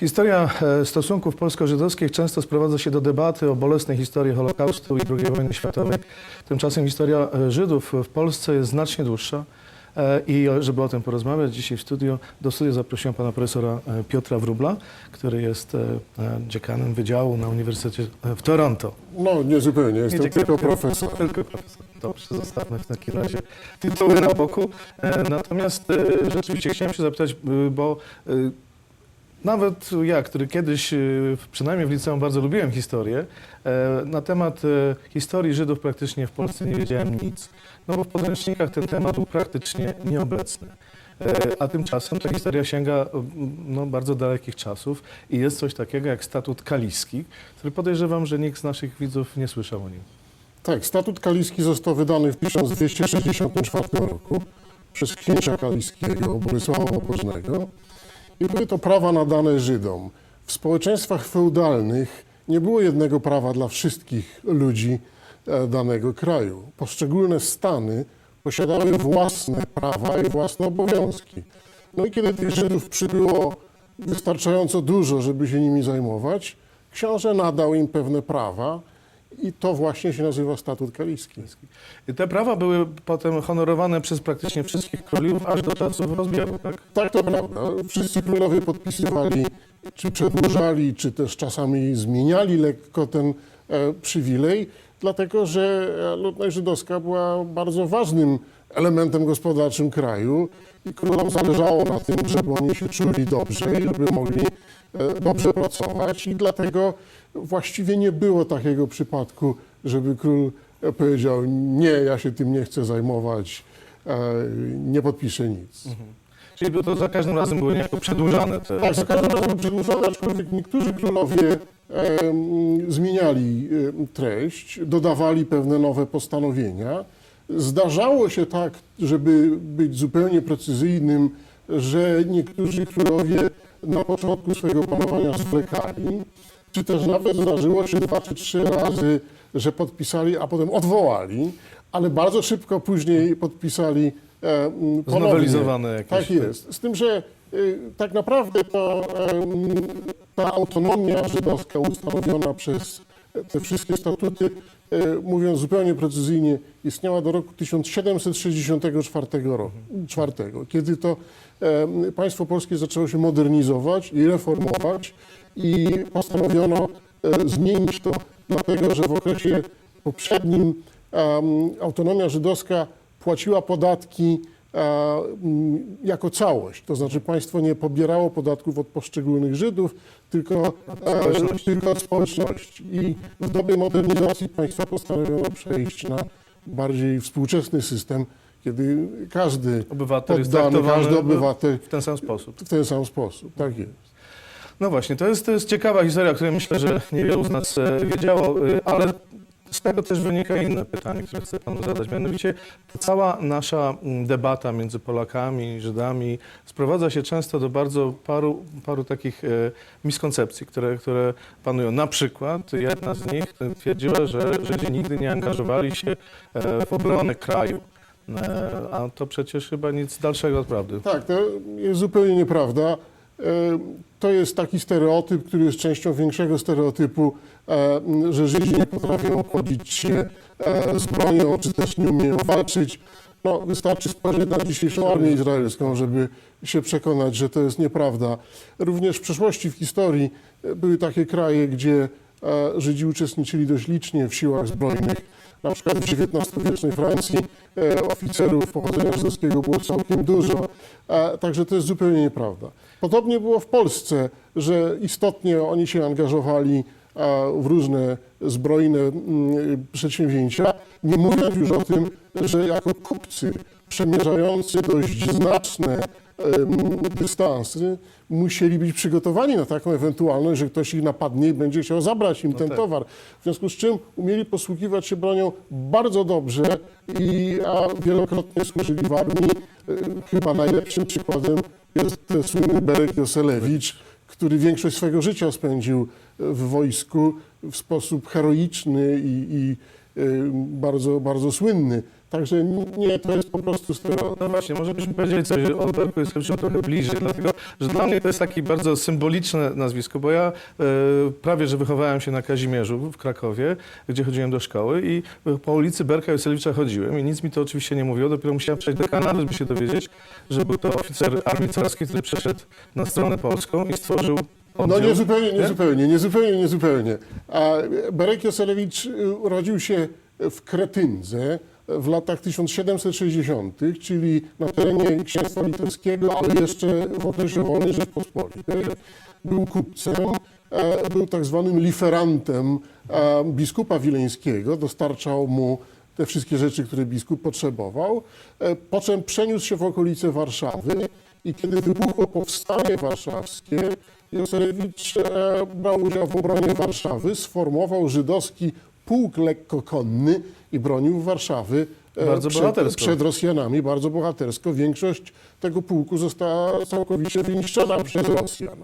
Historia e, stosunków polsko-żydowskich często sprowadza się do debaty o bolesnej historii Holokaustu i II wojny światowej. Tymczasem historia e, Żydów w Polsce jest znacznie dłuższa. E, I żeby o tym porozmawiać, dzisiaj w studio, do studia zaprosiłem pana profesora Piotra Wróbla, który jest dziekanem Wydziału na Uniwersytecie w Toronto. No, nie zupełnie, jestem Nie, tylko profesor. Tylko profesor. Dobrze, zostawmy w takim razie tytuły na boku. Natomiast rzeczywiście chciałem się zapytać, bo nawet ja, który kiedyś, y, przynajmniej w liceum, bardzo lubiłem historię, e, na temat e, historii Żydów praktycznie w Polsce nie wiedziałem nic. No bo w podręcznikach ten temat był praktycznie nieobecny. E, A tymczasem ta historia sięga no, bardzo dalekich czasów i jest coś takiego jak statut kaliski, który podejrzewam, że nikt z naszych widzów nie słyszał o nim. Tak, statut kaliski został wydany w 1264 roku przez księcia kaliskiego Bolesława Pobożnego i były to prawa nadane Żydom. W społeczeństwach feudalnych nie było jednego prawa dla wszystkich ludzi e, danego kraju. Poszczególne stany posiadały własne prawa i własne obowiązki. No i kiedy tych Żydów przybyło wystarczająco dużo, żeby się nimi zajmować, książę nadał im pewne prawa i to właśnie się nazywa statut kaliski. I te prawa były potem honorowane przez praktycznie wszystkich króliów, aż do czasów rozbioru, tak? Tak, to prawda. Wszyscy królowie podpisywali, czy przedłużali, czy też czasami zmieniali lekko ten e, przywilej, dlatego że e, ludność żydowska była bardzo ważnym elementem gospodarczym kraju i królom zależało na tym, żeby oni się czuli dobrze i żeby mogli dobrze pracować i dlatego właściwie nie było takiego przypadku, żeby król e, powiedział nie, ja się tym nie chcę zajmować, e, nie podpiszę nic. Czyli by to za każdym razem były niejako przedłużane te... Tak, za każdym razem przedłużone, aczkolwiek niektórzy królowie zmieniali treść, dodawali pewne nowe postanowienia. Zdarzało się tak, żeby być zupełnie precyzyjnym, że niektórzy królowie na początku swojego panowania zwlekali, czy też nawet zdarzyło się dwa czy trzy razy, że podpisali, a potem odwołali, ale bardzo szybko później podpisali e, m, ponownie. Znowelizowane jakieś. Tak jest. Z tym, że y, tak naprawdę to ta autonomia żydowska ustanowiona przez te wszystkie statuty, mówiąc zupełnie precyzyjnie, istniała do roku 1764 roku, kiedy to państwo polskie zaczęło się modernizować i reformować i postanowiono e, zmienić to, dlatego że w okresie poprzednim autonomia żydowska płaciła podatki e, jako całość. To znaczy państwo nie pobierało podatków od poszczególnych Żydów, tylko, e, tylko od społeczności. I w dobie modernizacji państwa postanowiono przejść na bardziej współczesny system, kiedy każdy Obywatel poddany, każdy obywatel w ten sam sposób. w ten sam sposób. Tak jest. No właśnie, to jest, to jest ciekawa historia, o której myślę, że niewielu z nas e, wiedziało, e, ale z tego też wynika inne pytanie, które chcę panu zadać. Mianowicie cała nasza mm, debata między Polakami i Żydami sprowadza się często do bardzo paru, paru takich e, miskoncepcji, które, które panują. Na przykład jedna z nich twierdziła, że Żydzi nigdy nie angażowali się e, w obronę kraju. E, A to przecież chyba nic dalszego od prawdy. Tak, to jest zupełnie nieprawda. E, To jest taki stereotyp, który jest częścią większego stereotypu, e, że Żydzi nie potrafią obchodzić się e, z bronią, czy też nie umieją walczyć. No, wystarczy spojrzeć na dzisiejszą armię izraelską, żeby się przekonać, że to jest nieprawda. Również w przeszłości, w historii były takie kraje, gdzie Żydzi uczestniczyli dość licznie w siłach zbrojnych. Na przykład w XIX-wiecznej Francji e, oficerów pochodzenia żydowskiego było całkiem dużo, także to jest zupełnie nieprawda. Podobnie było w Polsce, że istotnie oni się angażowali w różne zbrojne mm, przedsięwzięcia, nie mówiąc już o tym, że jako kupcy przemierzający dość znaczne dystansy musieli być przygotowani na taką ewentualność, że ktoś ich napadnie i będzie chciał zabrać im ten tak. towar. W związku z czym umieli posługiwać się bronią bardzo dobrze i a wielokrotnie służyli w armii. E, Chyba najlepszym przykładem jest słynny Berek Joselewicz, który większość swojego życia spędził w wojsku w sposób heroiczny i, i e, bardzo, bardzo słynny. Także nie, to jest po prostu stereotyp. No właśnie, może byśmy powiedzieli coś o Berku Jestewiczem trochę bliżej, dlatego że dla mnie to jest takie bardzo symboliczne nazwisko, bo ja e, prawie, że wychowałem się na Kazimierzu w Krakowie, gdzie chodziłem do szkoły i po ulicy Berka Juselewicza chodziłem i nic mi to oczywiście nie mówiło, dopiero musiałem przejść do Kanady, żeby się dowiedzieć, że był to oficer armii carskiej, który przeszedł na stronę polską i stworzył No nie zupełnie, nie Nie? zupełnie, nie zupełnie, nie zupełnie. A Berek Joselewicz y, urodził się w Kretyndze w latach 1760, czyli na terenie Księstwa Litewskiego, ale jeszcze w okresie wolnej Rzeczpospolitej. Był kupcem, e, był tak zwanym liferantem e, biskupa wileńskiego, dostarczał mu te wszystkie rzeczy, które biskup potrzebował, e, po czym przeniósł się w okolice Warszawy i kiedy wybuchło powstanie warszawskie, Joselewicz e, brał udział w obronie Warszawy, sformował żydowski pułk lekkokonny i bronił Warszawy e, Bardzo przed, bohatersko. przed Rosjanami bardzo bohatersko. Większość tego pułku została całkowicie wyniszczona przez Rosjan.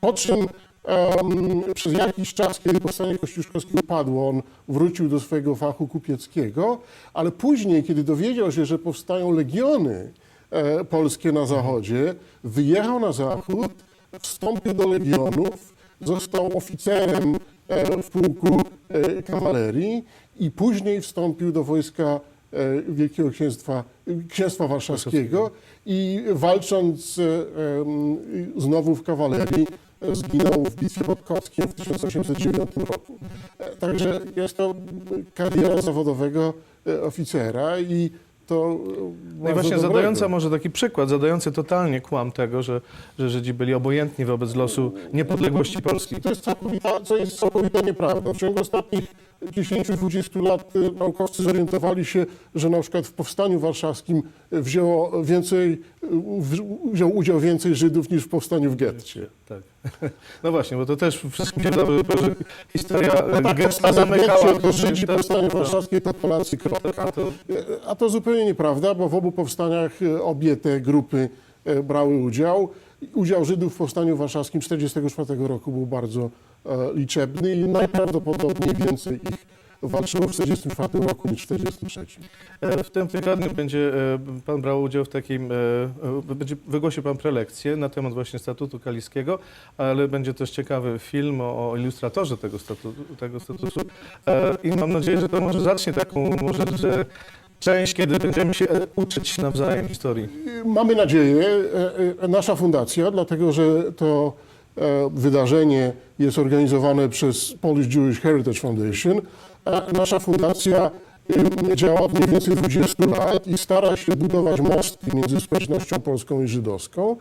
Po czym em, przez jakiś czas, kiedy powstanie kościuszkowskie upadło, on wrócił do swojego fachu kupieckiego, ale później, kiedy dowiedział się, że powstają legiony e, polskie na zachodzie, wyjechał na zachód, wstąpił do legionów, został oficerem e, w pułku e, kawalerii i później wstąpił do wojska e, Wielkiego Księstwa, Księstwa Warszawskiego i walcząc e, em, znowu w kawalerii e, zginął w bitwie pod Kockiem w 1809 roku. E, Także jest to kariera zawodowego e, oficera i to e, No i właśnie dobrego. zadająca może taki przykład, zadający totalnie kłam tego, że, że Żydzi byli obojętni wobec losu niepodległości Polski. To jest całkowita, to jest całkowita nieprawda. W ciągu ostatnich 10-20 lat y, naukowcy zorientowali się, że na przykład w powstaniu warszawskim wzięło więcej, y, wziął udział więcej Żydów niż w powstaniu w getcie. Tak. No właśnie, bo to też wszystkim się wydaje, że historia No tak, getta zamykała... to Żydzi, powstanie warszawskie to Polacy, kropka. A to, A to zupełnie nieprawda, bo w obu powstaniach obie te grupy brały udział. Udział Żydów w powstaniu warszawskim 1944 roku był bardzo liczebny i najprawdopodobniej więcej ich walczyło w 1944 roku niż w 1943. e, w tym tygodniu będzie e, pan brał udział w takim, e, e, będzie, wygłosił pan prelekcję na temat właśnie statutu kaliskiego, ale będzie też ciekawy film o, o ilustratorze tego statutu, tego statutu E, i mam nadzieję, że to może zacznie taką może, że część, kiedy będziemy się e, uczyć nawzajem historii. Mamy nadzieję, e, e, nasza fundacja, dlatego że to e, wydarzenie jest organizowane przez Polish Jewish Heritage Foundation. e, Nasza fundacja e, działa od mniej więcej 20 lat i stara się budować mostki między społecznością polską i żydowską.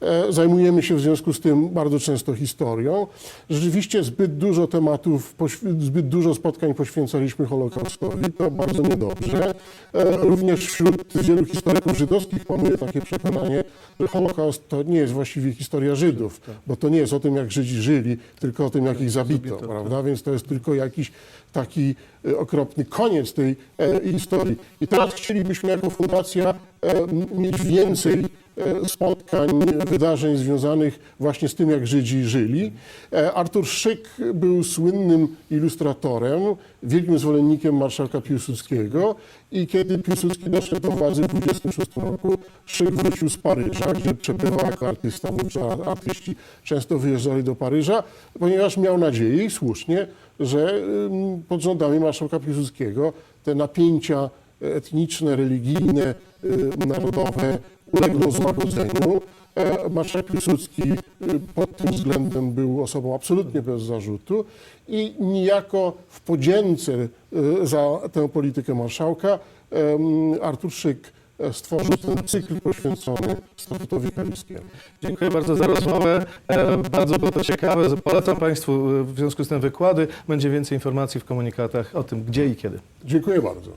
E, Zajmujemy się w związku z tym bardzo często historią. Rzeczywiście zbyt dużo tematów, zbyt dużo spotkań poświęcaliśmy Holokaustowi, to bardzo niedobrze. E, Również wśród wielu historyków żydowskich panuje takie przekonanie, że Holokaust to nie jest właściwie historia Żydów, bo to nie jest o tym, jak Żydzi żyli, tylko o tym, jak ich zabito, prawda? Więc to jest tylko jakiś taki e, okropny koniec tej e, historii. I teraz chcielibyśmy jako fundacja mieć więcej e, spotkań, wydarzeń związanych właśnie z tym, jak Żydzi żyli. E, Artur Szyk był słynnym ilustratorem, wielkim zwolennikiem marszałka Piłsudskiego i kiedy Piłsudski doszedł do władzy w 26 roku, Szyk wrócił z Paryża, gdzie przebywał jako artysta, artyści często wyjeżdżali do Paryża, ponieważ miał nadzieję i słusznie, że pod rządami marszałka Piłsudskiego te napięcia etniczne, religijne, narodowe ulegną złagodzeniu. E, Marszałek Piłsudski y, pod tym względem był osobą absolutnie bez zarzutu i niejako w podzięce y, za tę politykę marszałka em, Artur Szyk e, stworzył ten cykl poświęcony statutowi kaliskiemu. Dziękuję bardzo za rozmowę. E, Bardzo było to ciekawe. Polecam Państwu w związku z tym wykłady. Będzie więcej informacji w komunikatach o tym, gdzie i kiedy. Dziękuję bardzo.